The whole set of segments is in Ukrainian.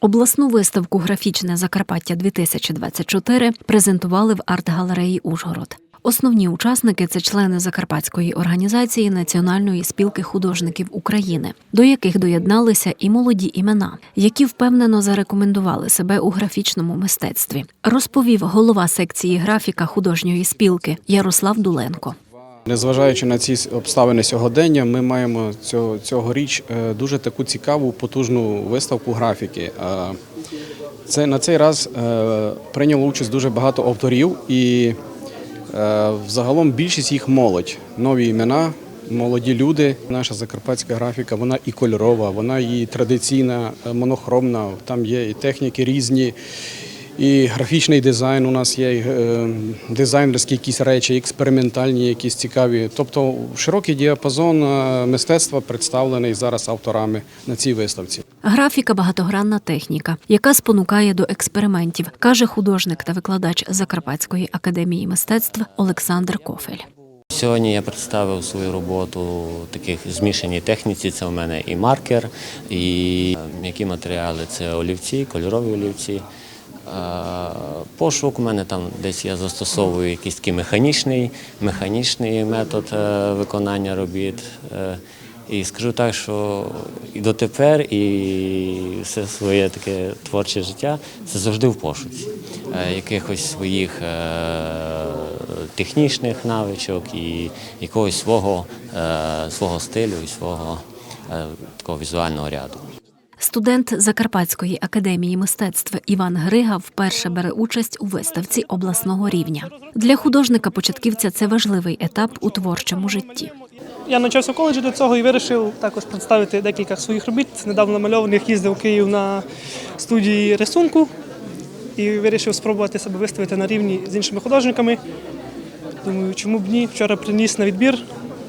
Обласну виставку Графічне Закарпаття 2024 презентували в арт-галереї Ужгород. Основні учасники це члени Закарпатської організації Національної спілки художників України, до яких доєдналися і молоді імена, які впевнено зарекомендували себе у графічному мистецтві, розповів голова секції графіка художньої спілки Ярослав Дуленко. Незважаючи на ці обставини сьогодення, ми маємо цього, цьогоріч е, дуже таку цікаву потужну виставку графіки. Це на цей раз е, прийняло участь дуже багато авторів, і е, взагалом більшість їх молодь, нові імена. Молоді люди, наша закарпатська графіка, вона і кольорова, вона і традиційна, монохромна. Там є і техніки різні, і графічний дизайн у нас є, і, е, дизайнерські якісь речі, експериментальні, якісь цікаві. Тобто широкий діапазон е, мистецтва представлений зараз авторами на цій виставці. Графіка багатогранна техніка, яка спонукає до експериментів, каже художник та викладач Закарпатської академії мистецтв Олександр Кофель. Сьогодні я представив свою роботу в таких змішаній техніці. Це у мене і маркер, і е, м'які матеріали це олівці, кольорові олівці. Пошук у мене там десь я застосовую якийсь такий механічний, механічний метод е, виконання робіт. Е, І скажу так, що і дотепер, і все своє таке творче життя це завжди в пошуці е, якихось своїх технічних навичок і якогось свого, свого стилю і свого такого візуального ряду. Студент Закарпатської академії мистецтв Іван Грига вперше бере участь у виставці обласного рівня. Для художника-початківця це важливий етап у творчому житті. Я навчався в коледжі до цього і вирішив також представити декілька своїх робіт. Недавно намальованих їздив у Київ на студії рисунку і вирішив спробувати себе виставити на рівні з іншими художниками. Думаю, чому б ні? Вчора приніс на відбір,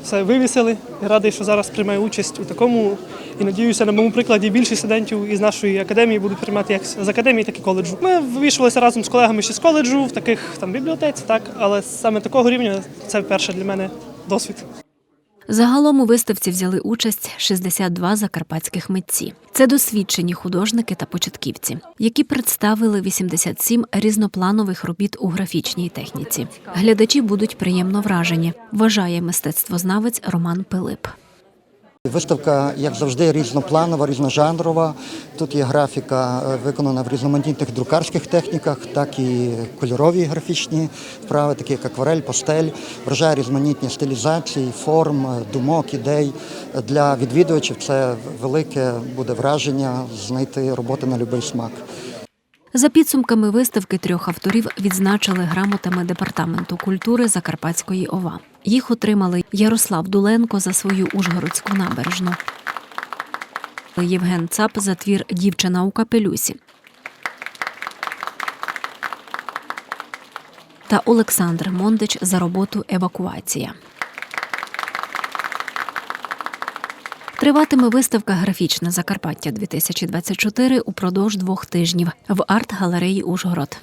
все вивісили. Радий, що зараз приймаю участь у такому. І надіюся, на моєму прикладі більше студентів із нашої академії будуть приймати як з академії, так і коледжу. Ми вивішувалися разом з колегами ще з коледжу, в таких там бібліотеці, так, але саме такого рівня це перше для мене досвід. Загалом у виставці взяли участь 62 закарпатських митці. Це досвідчені художники та початківці, які представили 87 різнопланових робіт у графічній техніці. Глядачі будуть приємно вражені, вважає мистецтвознавець Роман Пилип. Виставка, як завжди, різнопланова, різножанрова. Тут є графіка е, виконана в різноманітних друкарських техніках, так і кольорові графічні вправи, такі як акварель, пастель. Вражає різноманітні стилізації, форм, е, думок, ідей. Для відвідувачів це велике буде враження знайти роботи на будь-який смак. За підсумками виставки трьох авторів відзначили грамотами департаменту культури Закарпатської ОВА. Їх отримали Ярослав Дуленко за свою Ужгородську набережну, Євген Цап за твір Дівчина у капелюсі та Олександр Мондич за роботу Евакуація. Триватиме виставка Графічне Закарпаття 2024 упродовж двох тижнів в арт-галереї Ужгород.